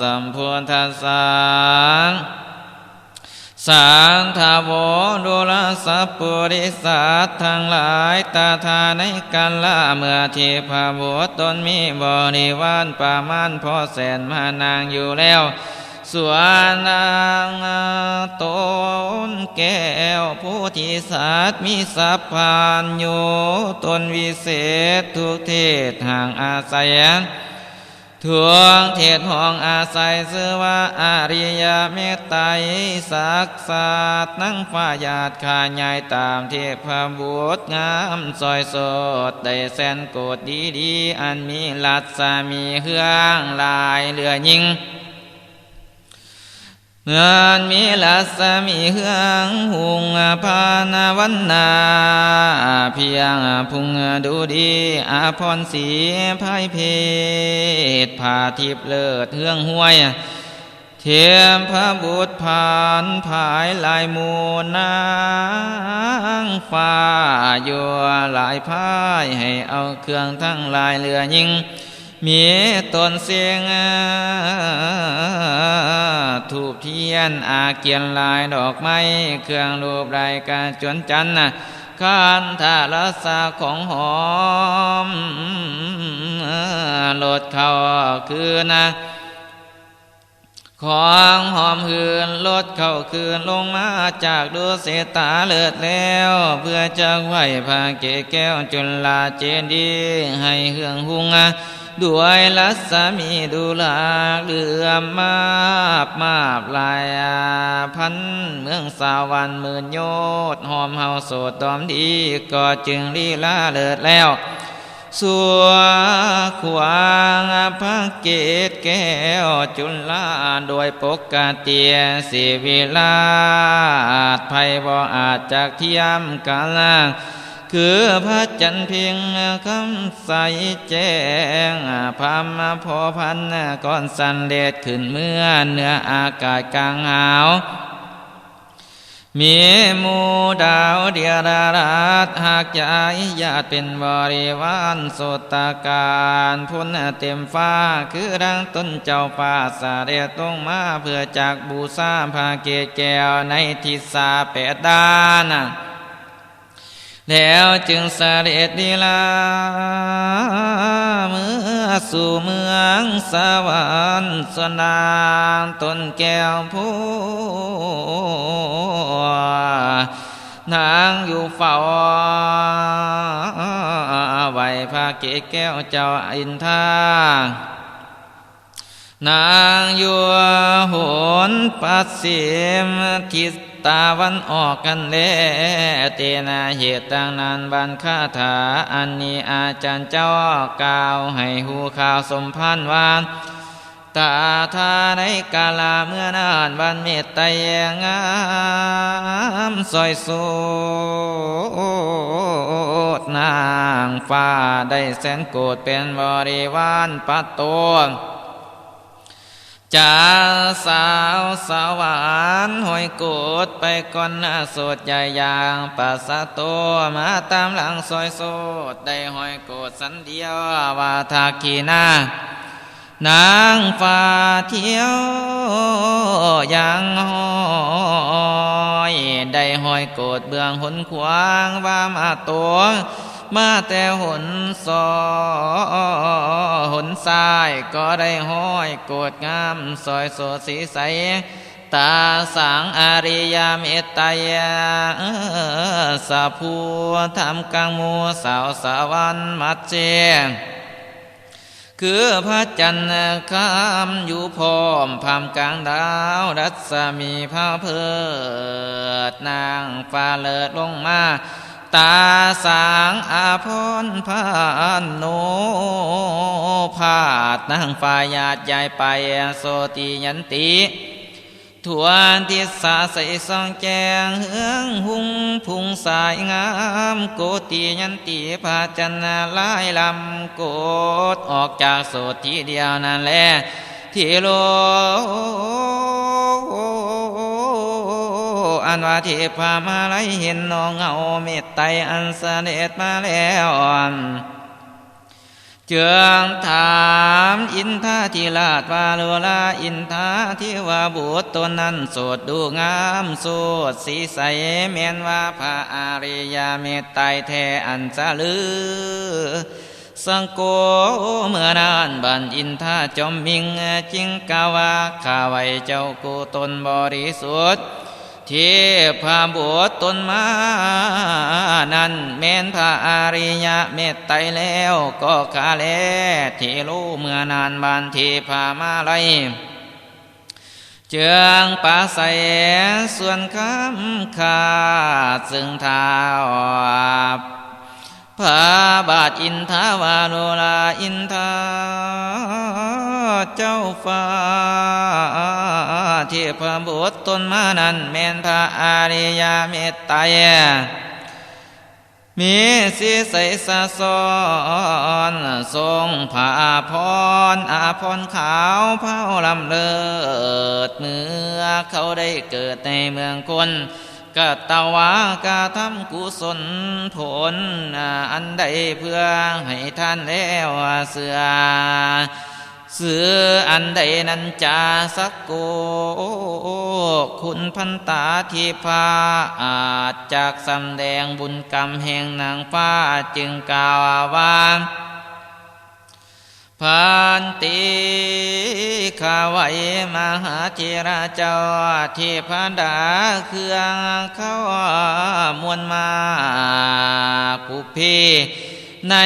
สัมพุทธัสสะสังทาโวดุลสัพปุริสัตทั้งหลายตาทาในกันละเมื่อที่พระบุตรตนมีบริวารประมาณพอแสนมานางอยู่แล้วส่วนนางตนแก้วผู้ที่สัตมีสัพพานอยู่ตนวิเศษทุกเทศห่างอาศัย ทวงเทศห้องอาศัยเสือว่าอาริยเมตไตรศักดิ์สัตว์นั่งฝ่าญาติขาใหญ่ตามเทพบุตรงามซอยสดได้แสนโกดดีดีอันมีลัดสามีเครื่องลายเรือยิง เมื่อนมีลัสมีเฮืองหุงพานวันนาเพียงพุงดูดีอาพรสีภายเพศผาทิพเลิศเฮืองห้วย เทียมพระบุตรผ่านภายลายมูนางฟ้าอยู่หลายพายให้เอาเครื่องทั้งลายเรือยิง มีตนเสียงถูกเทียนอาเกียนลายดอกไม้เครื่องรูปรายการจวนจันทร์คันทารัสาของหอมโลดเขาคือนะของหอมหืนลดเข้าคืนลงมาจากดูเสตาเลิศแล้ว เพื่อจะไหวพาเกแก้วจุลาเจดี ให้เฮืองหุง ด้วยลัสมีดูลาเดือมมาบมาบลายพันเมืองสาวันหมื่นโยดหอมเฮาโสดตอมดีก็จึงลีลาเลิศแล้ว สัวขวางพระเกตแก้วจุลลาโดยปกาเติสิวิลาภัยบ่อาจจากเทียมกัน คือพระจันทร์เพียงคำใสแจ้งพามพอพันก้อนสันเดชขึ้นเมื่อเนื้ออากาศกลางหาวมีมูดาวเดียรารัตหากใจญาติเป็นบริวารสตาการพุนเต็มฟ้าคือดังต้นเจ้าป่าสาเรียตรงมาเพื่อจากบูชาภาเกศแก้วในทิศาแปดด้าน แล้วจึงเสด็จดีลา เมื่อสู่เมืองสวรรค์สนางต้นแก้วผู้นางอยู่เฝ้าไหวพระเกศแก้วเจ้าอินทานางอยู่หนปัสสิมทิศ ตาวันออกกันแลเตนาเหตุต่างนานบันคาถา อันนี้อาจารย์เจ้ากล่าวให้หูข่าวสมพันธ์วานตาทาในกาลาเมื่อนานวันเมตไตงามซอยสูดนางฟ้าได้แสนโกรธเป็นบริวารปัตโต จาสาวสวรรค์หอยโกดไปก่อนหน้าสดใหญ่ยางปัสสะโตมาตามหลังซอยโสดได้หอยโกดสันเดียวว่าทากีนานางฟ้าเที่ยวยังหอยได้หอยโกดเบื้องหนขวางว่ามาตัว มาแต่หนซอหนซ้ายก็ได้ห้อยโกดงามซอยโสดสีใสตาสังอาริยเมตไตยสาภูทำกังมูสาวสาวันมัดเจงคือพระจันทร์คำอยู่พร้อมพามกลางดาวรัศมีพระเพิดนางฟ้าเลิศลงมา ตาสางอาพรพานโนพาดนางฝ่ายาดใหญ่ไปโสติยันติทวนทิศาใสสองแจงเฮืองหุงพุงสายงามโกติยันติพาจันาลายลำโกดออกจากโสดทีเดียวนั่นแหละที่โล อันว่าเทพามาไลเห็นนองเงาเมตไตอันเสด็จมาแล้วเจืองถามอินทาทิราชวาโลลาอินทาที่ว่าบุตรตนนั้นสดดูงามโสดสีใสเมนว่าพระอาริยเมตไตแทอันจะลือสังโกเมื่อนานบันอินทาจอมมิงจิงกาวาข้าไว้เจ้ากูตนบริสุทธิ์ เทพาบวตนมานั้น แม่นพระอาริยะเมตไตแล้วก็กาแลที่รู้เมื่อนานบานเทพามาไลเจืองปาใสส่วนคำขาดซึ่งเท้าพระบาทอินทาวาโลลาอินทา เจ้าฟ้าเทพบุตรตนมานั้นแม่นพระอาริยเมตไตรมีสีใสสะสอนทรงผ้าพรอาพรขาวเผาลำเลิศเมื่อเขาได้เกิดในเมืองคนกะตาวากะทำกุศลผลอันใดเพื่อให้ท่านแล้วเสือ เสืออันใดนั้นจาสักโก คุณพันตาทีพาอาจจากสำแดงบุญกรรมแห่งนางฟ้าจึงกล่าวว่าพันติขาไว้มหาเจราเจ้าเทพดาเครื่องเข้ามวลมากุพี ใน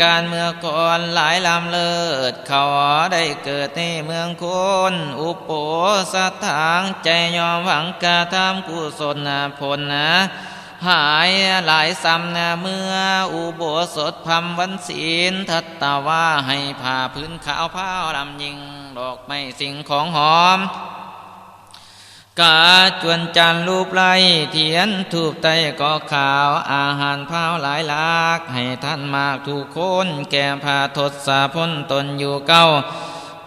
การเมื่อก่อนหลายลำเลิศ เขาได้เกิดในเมืองคนอุปโสถางใจยอมหวังกระทำกุศลผลนะหายหลายซ้ำนะเมื่ออุโบสถพำวันศีลทัตตาว่าให้ผ่าพื้นขาวผ้าลำยิง ดอกไม้สิ่งของหอม กาจวนจันรูปไล่เทียนทูบไตก็ขาวอาหารพ้าวหลายลาก ให้ท่านมากทุกคนแก่พาทศพ้นตนอยู่เก้า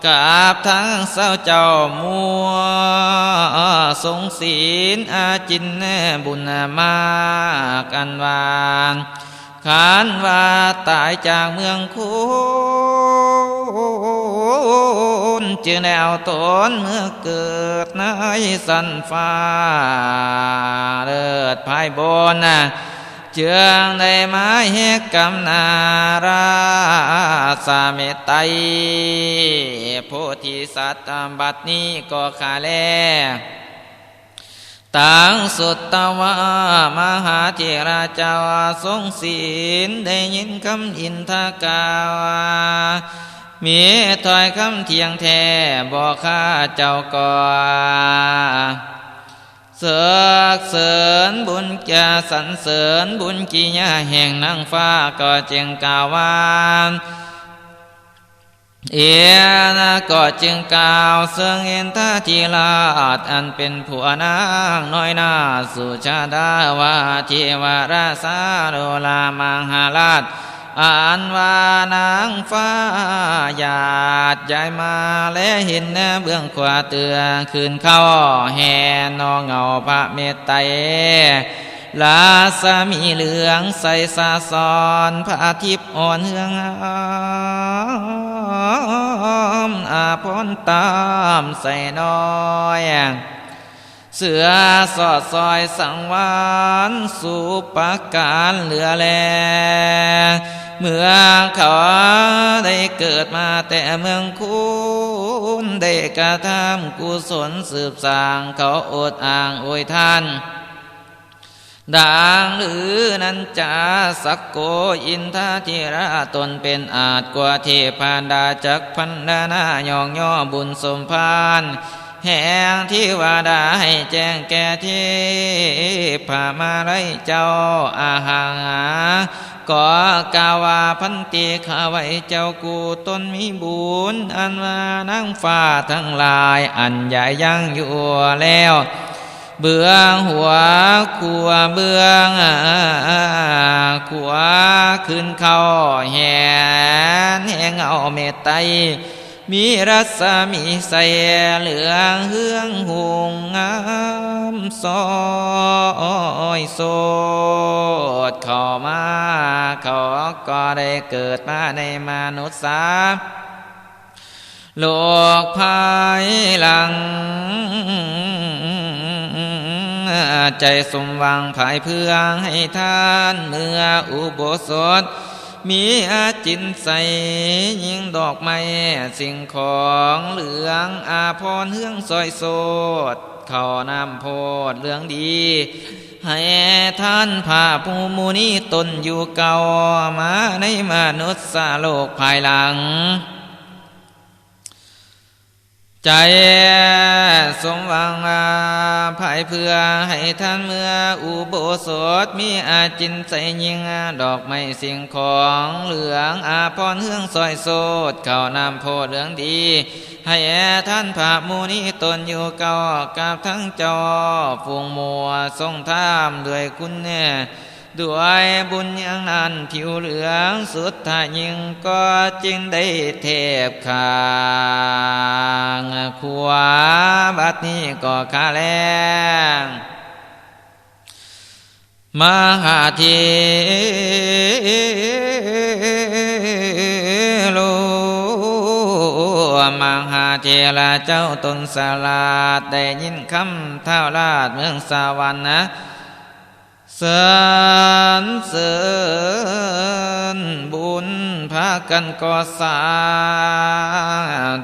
กาบทั้งเศร้าเจ้ามัวทรงศีลอาจินแน่บุญมากอันวาน ขานว่าตายจากเมืองคุณจึงแนวตนเมื่อเกิดในสันฟ้าเลิศภายบนนะเจืองได้มาเหตกรรมนาราสาเมตไตโพธิสัตว์บัดนี้ก็ขาแล ตังสุตตวามหาเจราเจ้าทรงศีลได้ยินคำอินทากาวามีถอยคำเทียงแท้บอกข้าเจ้าก่อเสกเสริญบุญจะสรรเสริญบุญกิยาแห่งนางฟ้าก็จึงกาวว่า เอียนะก็จึงกล่าวเสื่องเอ็นท่าทีลาดอันเป็นผัวนางน้อยนาสุชาดาวาเทวราสาโรลามังหาราชอ่านว่านางฟ้าหยาดใหญ่มาและเห็นเบื้องขวาเตือคืนเข้าแห่นองเงาพระเมตไตร ลาสามีเหลืองใสสาสอนพระอาทิตย์อ่อนเฮืองอาพรตามใส่น้อยเสือสอดซอยสังวานสุปการเหลือแล เมื่อเขาได้เกิดมาแต่เมืองคุณได้กระทำกุศลสืบสางเขาอดอ่างอวยท่าน ดังหรือนันจะสักโกอินทาธิราตนเป็นอาจกว่าเทพานดาจักพันดานายองย่อบุญสมพานแห่งที่ว่าได้ให้แจ้งแก่เทพมาไรเจ้าอาหารก็กาวาพันติขาไว้เจ้ากูตนมีบุญอันว่านั่งฟ้าทั้งหลายอันใหญ่ยังอยู่แล้ว เบื้องหัวขัวเบื้องขัวขึ้นเข้าแหนแหงเอาเมตไตมีรัศมีใสเหลืองเฮืองหงงามซอยโสดเข้ามาเขาก็ได้เกิดมาในมนุษย์สาโลกภายหลัง ใจสมหวังภายเพื่อให้ท่านเมื่ออุโบสถ มีอาจินใสยิงดอกไม้สิ่งของเหลืองอาพรเฮืองซอยโสดข้านำโพดเรื่องดี ให้ท่านพาภูมูนีตนอยู่เก่ามาในมนุษย์สาโลกภายหลัง ใจ สมหวังอาภายเพื่อให้ท่านเมื่ออุโบสถมีอาจินใส่ยิงดอกไม้สิ่งของเหลืองอาพรเฮืองซอยโสดเข้านำโพดเรื่องดี ให้ท่านพระมูนีตนอยู่เก่ากับทั้งจอฟูงมัวทรงท่ามด้วยคุณเนี่ยด้วยบุญย่างนั้นผิวเหลืองสุดท้ายยิ่งก็จึงได้เทบขางขวา บัดนี้ก็ขาแรงมหาเทโลมหาเทราเจ้าตนสลาด ได้ยินคำเท่าลาดเมืองสวรรค์นะ สรรเสริญบุญพากันก่อสา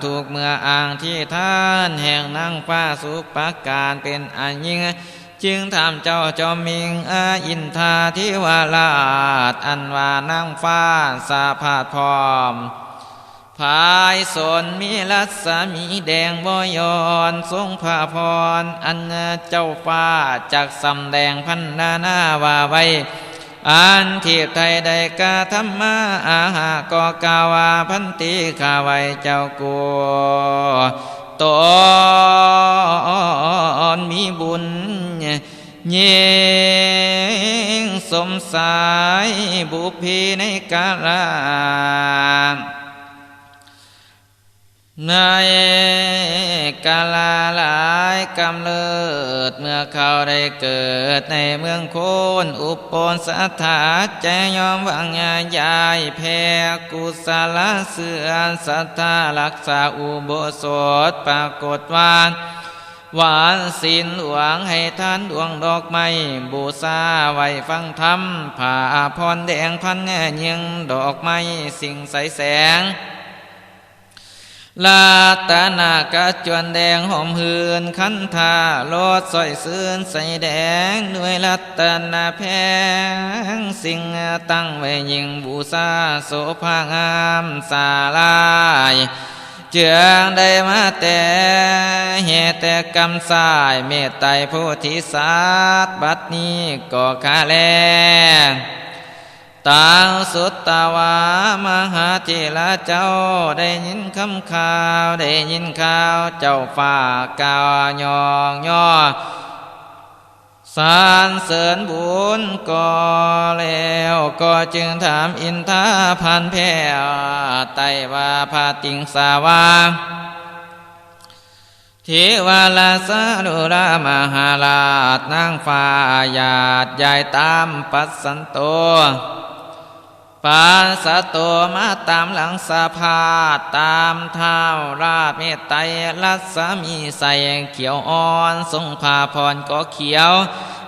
ถูกเมื่ออ่างที่ท่านแห่งนั่งฟ้าสุปการเป็นอันยิ่งจึงถามเจ้าจอมมิงอาอินทาทิวาลาดอันว่านั่งฟ้าสาพาดพร้อม ภายสนมีลัศมีแดงบอยอนทรงพระพร อันเจ้าฟ้าจากสำแดงพันนานาว่าไว้อันเทียบไทยได้กาธรรมาอาหาก็กาวาพันติขาไว้เจ้ากูตอนมีบุญเยิงสมสายบุพีในกาลา ในกาลาหลายกำเลิด เมื่อเขาได้เกิดในเมืองโคนอุปปนสถาใจยอมวางยายายแพ้กุศลเสื่อมศรัทธารักษาอุโบสถปรากฏวานหวานสินหวังให้ท่านดวงดอกไม้บูชาไว้ฟังธรรมผ่าพรแดงพันแง่ยิงดอกไม้สิ่งใสแสง ลาตานากระจวนแดงหอมหืนคันธาโลดสอยซื่นใส่แดงด้วยรัตนาแพง สิ่งตั้งไว้ยิงบูชาโสภางามสาลายเจืองได้มาแต่เหตุแต่กรรมสายเมตไตรโพธิสัตว์บัดนี้ก็คาแล ตางสุตตาวามหาเจระเจ้าได้ยินคำข่าวได้ยินข่าวเจ้าฝ่ากาวยองย่อสารเสริญบุญก็แล้วก็จึงถามอินทาพันแพ้ไตว่าพาติงสาวาเทวาลาสาดุรามหาลาชนางฟ้าญาติยายตามปัสสันโต ปาสะโตมาตามหลังสะพาตามเท้าราเมตไตรัศมีใส่เขียวอ่อนทรงพาพรก็เขียว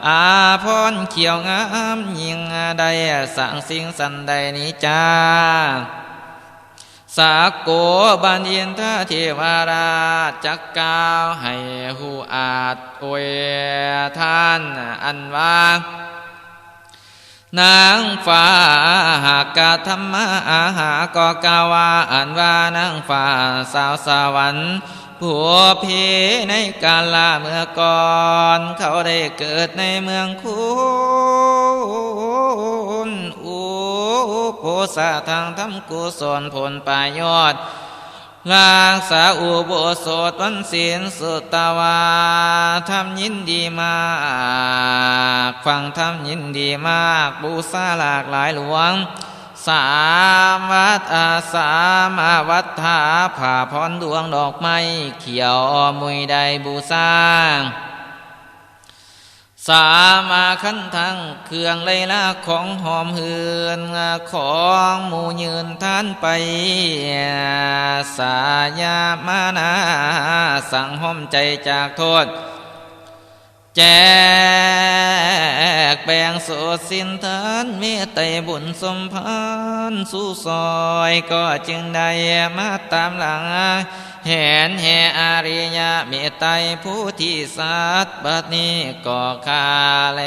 อาพรเขียวงามยิ่งใดสั่งสิ่งสันใดนี้จ้าสากโกบันยินทาเทวาราจักกาวให้หูอาจอวยท่านอันว่า นางฟ้าหากกาธรรมะอาหาก็กาวาอันว่านางฟ้าสาวสวรรค์ผัวเพในกาลาเมื่อก่อน เขาได้เกิดในเมืองคุณอูโพสาทางทำกุศลผลประโยชน์ ลางสาอุโบสถวันศีลสุตวาทำยินดีมาก ฟังทำยินดีมากบูชาหลากหลายหลวง สามวัดอาสามาวัดถาผ่าพรดวงดอกไม้เขียวมุยใดบูชา สามาขันทังเครื่องไลละของหอมเฮือนของหมูยืนท่านไป สายามานาสั่งห้อมใจจากโทษ แจกแบ่งโสดสินทานเมตไตบุญสมพานสู่ซอยก็จึงได้มาตามหลัง แหนแห่อริยะเมตไตรผู้ที่สัตว์บัดนี้ก็คาแล